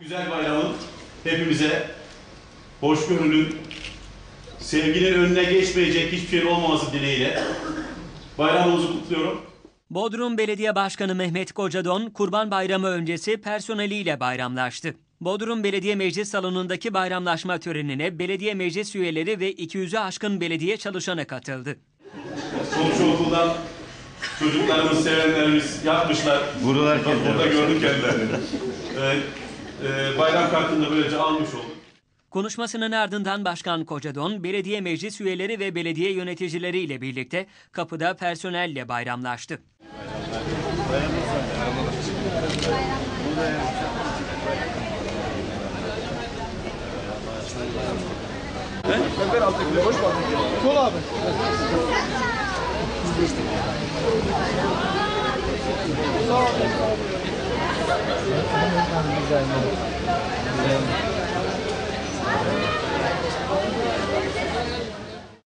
Güzel bayramın hepimize hoşgörünün, sevginin önüne geçmeyecek hiçbir şey olmaması dileğiyle bayramımızı kutluyorum. Bodrum Belediye Başkanı Mehmet Kocadon, Kurban Bayramı öncesi personeliyle bayramlaştı. Bodrum Belediye Meclis Salonu'ndaki bayramlaşma törenine belediye meclis üyeleri ve 200'ü aşkın belediye çalışanı katıldı. Komşu okuldan çocuklarımız, sevenlerimiz yapmışlar. Buralar Burada gördük kendilerini. Ee, bayram kartını da böylece almış olduk. Konuşmasının ardından Başkan Kocadon, belediye meclis üyeleri ve belediye yöneticileriyle birlikte kapıda personelle bayramlaştı. Ömer ね、この時間自体も。